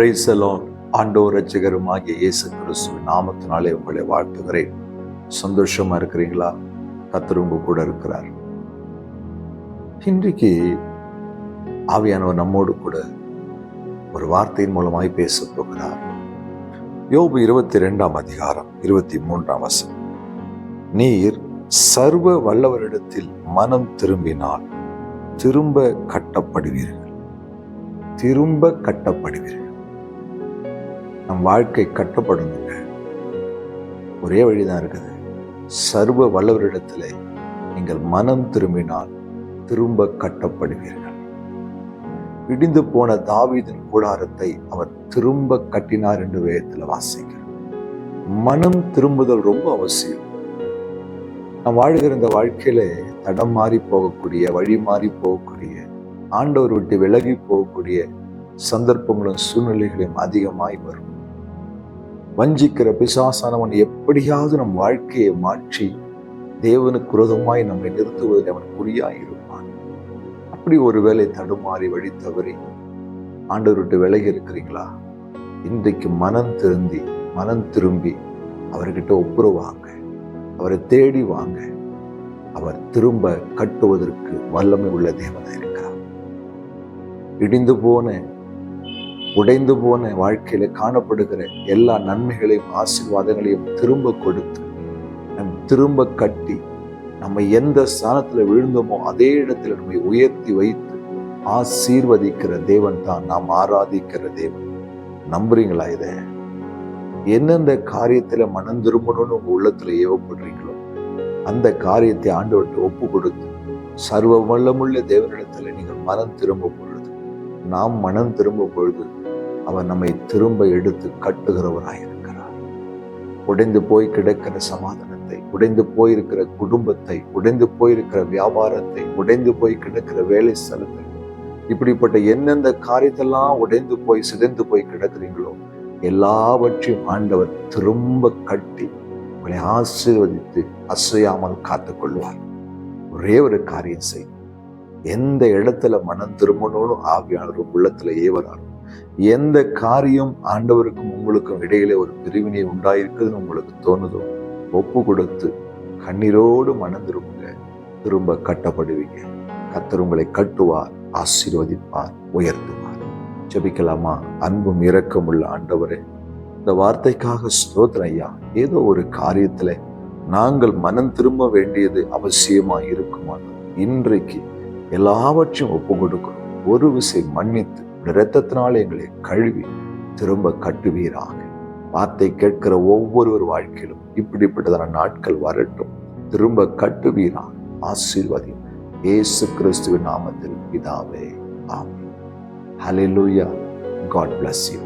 பிரைசலோன் ஆண்டோர் ரட்சகருமாகிய இயேசு கிறிஸ்துவின் நாமத்தினாலே உங்களை வாழ்த்துகிறேன். சந்தோஷமா இருக்கிறீங்களா? கத்தர் உங்க கூட இருக்கிறார். இன்றைக்கு ஆவியானவர் நம்மோடு கூட ஒரு வார்த்தையின் மூலமாய் பேச போகிறார். யோபு இருபத்தி ரெண்டாம் அதிகாரம் இருபத்தி மூன்றாம் வசம் நீர் சர்வ வல்லவரிடத்தில் மனம் திரும்பினால் திரும்ப கட்டப்படுவீர்கள். திரும்ப கட்டப்படுவீர்கள். நம் வாழ்க்கை கட்டப்படணுங்க ஒரே வழிதான் இருக்குது. சர்வ வல்லவரிடத்தில் நீங்கள் மனம் திரும்பினால் திரும்ப கட்டப்படுவீர்கள். இடிந்து போன தாவீதின் கூடாரத்தை அவர் திரும்ப கட்டினார் என்று வேகத்தில் வாசிக்கிறார் மனம் திரும்புதல் ரொம்ப அவசியம். நாம் வாழ்கிற இந்த வாழ்க்கையில தடம் மாறி போகக்கூடிய வழி மாறி போகக்கூடிய ஆண்டவர் விட்டு விலகி போகக்கூடிய சந்தர்ப்பங்களும் சூழ்நிலைகளும் அதிகமாய் வரும். வஞ்சிக்கிற பிசாசானவன் எப்படியாவது நம் வாழ்க்கையை மாற்றி தேவனுக்கு விரோதமாய் நம்மை நிறுத்துவதில் அவன் குறியாயிருப்பான். அப்படி ஒருவேளை தடுமாறி வழி தவறி ஆண்டவர்கிட்ட விலகி இருக்கிறீங்களா இன்றைக்கு மனம் திருந்தி மனம் திரும்பி அவர்கிட்ட ஒப்புரவாங்க. அவரை தேடி வாங்க. அவர் திரும்ப கட்டுவதற்கு வல்லமை உள்ள தேவனாக இருக்கிறார். இடிந்து போன உடைந்து போன வாழ்க்கையில காணப்படுகிற எல்லா நன்மைகளையும் ஆசீர்வாதங்களையும் திரும்ப கொடுத்து நம் திரும்ப கட்டி நம்ம எந்த ஸ்தானத்துல விழுந்தோமோ அதே இடத்துல நம்மை உயர்த்தி வைத்து ஆசீர்வதிக்கிற தேவன் தான் நாம் ஆராதிக்கிற தேவன். நம்புறீங்களா இத? எந்தெந்த காரியத்துல மனம் திரும்பணும்னு உங்க உள்ளத்துல ஏவப்படுறீங்களோ அந்த காரியத்தை ஆண்டவர்கிட்ட ஒப்பு கொடுத்து சர்வ வல்லமுள்ள தேவனிடத்துல நீங்கள் மனம் திரும்ப பொழுது நாம் மனம் திரும்ப பொழுது அவர் நம்மை திரும்ப எடுத்து கட்டுகிறவராய் இருக்கிறார் உடைந்து போய் கிடக்கிற சமாதானத்தை உடைந்து போயிருக்கிற குடும்பத்தை உடைந்து போயிருக்கிற வியாபாரத்தை உடைந்து போய் கிடக்கிற வேலை ஸ்தலத்தை இப்படிப்பட்ட எந்தெந்த காரியத்தெல்லாம் உடைந்து போய் சிதைந்து போய் கிடக்குறீங்களோ எல்லாவற்றையும் ஆண்டவர் திரும்ப கட்டி உங்களை ஆசீர்வதித்து அசையாமல் காத்துக் கொள்வார் ஒரே ஒரு காரியம் செய் எந்த இடத்துல மனம் திரும்பணும்னு ஆவியானவர் உள்ளத்துல ஏவராரும் எந்த காரியம் ஆண்டவருக்கும் உங்களுக்கும் இடையிலே ஒரு பிரிவினை உண்டாயிருக்குதுன்னு உங்களுக்கு தோணுதோ ஒப்பு கொடுத்து கண்ணீரோடு மனம் திரும்புங்க திரும்ப கட்டப்படுவீங்க. கத்தர் உங்களை கட்டுவார் ஆசீர்வதிப்பார் உயர்த்துவார். ஜபிக்கலாமா? அன்பும் இரக்கம் உள்ள ஆண்டவரே இந்த வார்த்தைக்காக ஸ்தோத்திரம் ஐயா. ஏதோ ஒரு காரியத்துல நாங்கள் மனம் திரும்ப வேண்டியது அவசியமா இருக்குமானால் இன்றைக்கு எல்லாவற்றையும் ஒப்பு கொடுக்கிறோம். ஒரு விசை மன்னித்து இரத்தத்தினால் எங்களை கழுவி திரும்ப கட்டுவீராக. வார்த்தை கேட்கிற ஒவ்வொருவர் வாழ்க்கையிலும் இப்படிப்பட்டதான நாட்கள் வரட்டும். திரும்ப கட்டுவீராக. ஆசீர்வதி ஏசு கிறிஸ்துவின் நாமத்தில் பிதாவே ஆமே ஹலெலூயா காட் பிளஸ் யூ